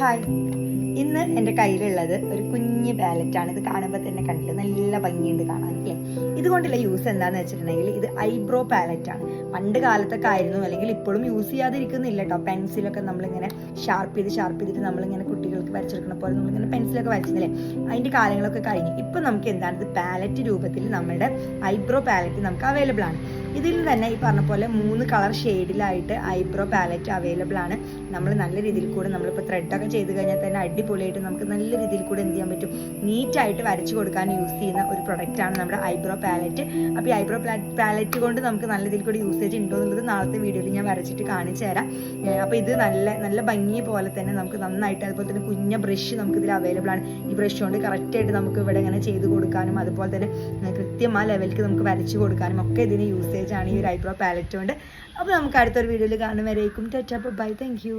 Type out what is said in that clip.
Hi ഇന്ന് എന്റെ കയ്യിലുള്ളത് ഒരു കുഞ്ഞ് പാലറ്റാണ് ഇത് കാണുമ്പോൾ തന്നെ കണ്ടില്ല? നല്ല ഭംഗിയുണ്ട് കാണാൻ അല്ലേ? ഇതുകൊണ്ടുള്ള യൂസ് എന്താന്ന് വെച്ചിട്ടുണ്ടെങ്കിൽ ഇത് ഐബ്രോ പാലറ്റാണ് പണ്ട് കാലത്തൊക്കെ ആയിരുന്നു. അല്ലെങ്കിൽ ഇപ്പോഴും യൂസ് ചെയ്യാതിരിക്കുന്നില്ല കേട്ടോ പെൻസിലൊക്കെ നമ്മളിങ്ങനെ ഷാർപ്പ് ചെയ്ത് ഷാർപ്പ് ചെയ്തിട്ട് നമ്മളിങ്ങനെ കുട്ടികൾക്ക് വരച്ചെടുക്കുന്ന പോലെ നമ്മളിങ്ങനെ പെൻസിലൊക്കെ വരച്ചില്ലേ അതിന്റെ കാലങ്ങളൊക്കെ കഴിഞ്ഞു. ഇപ്പം നമുക്ക് എന്താണ്? ഇത് പാലറ്റ് രൂപത്തിൽ നമ്മുടെ ഐബ്രോ പാലറ്റ് നമുക്ക് അവൈലബിൾ ആണ്. ഇതിൽ തന്നെ ഈ പറഞ്ഞ പോലെ മൂന്ന് കളർ ഷെയ്ഡിലായിട്ട് ഐബ്രോ പാലറ്റ് അവൈലബിൾ ആണ്. നമ്മൾ നല്ല രീതിയിൽ കൂടെ നമ്മളിപ്പോൾ ത്രെഡൊക്കെ ചെയ്ത് കഴിഞ്ഞാൽ തന്നെ അടിപൊളിയായിട്ട് നമുക്ക് നല്ല രീതിയിൽ കൂടെ എന്ത് ചെയ്യാൻ പറ്റും? നീറ്റായിട്ട് വരച്ച് കൊടുക്കാൻ യൂസ് ചെയ്യുന്ന ഒരു പ്രൊഡക്റ്റാണ് നമ്മുടെ ഐബ്രോ പാലറ്റ്. അപ്പോൾ ഈ ഐബ്രോ പാലറ്റ് കൊണ്ട് നമുക്ക് നല്ല രീതിയിൽ കൂടെ യൂസേജ് ഉണ്ടോ എന്നുള്ളത് നാളത്തെ വീഡിയോയിൽ ഞാൻ വരച്ചിട്ട് കാണിച്ചു തരാം. അപ്പോൾ ഇത് നല്ല നല്ല ഭംഗി പോലെ തന്നെ നമുക്ക് നന്നായിട്ട് അതുപോലെ തന്നെ കുഞ്ഞ ബ്രഷ് നമുക്ക് ഇതിൽ അവൈലബിൾ ആണ്. ഈ ബ്രഷ് കൊണ്ട് കറക്റ്റായിട്ട് നമുക്ക് ഇവിടെ ഇങ്ങനെ ചെയ്ത് കൊടുക്കാനും അതുപോലെ തന്നെ കൃത്യം ആ ലെവലിലേക്ക് നമുക്ക് വരച്ച് കൊടുക്കാനും ഒക്കെ ഇതിന് യൂസേജ് ആണ് ഈ ഒരു ഐബ്രോ പാലറ്റ് കൊണ്ട്. അപ്പോൾ നമുക്ക് അടുത്തൊരു വീഡിയോയിൽ കാണുന്നവരേക്കും. Touch up bye thank you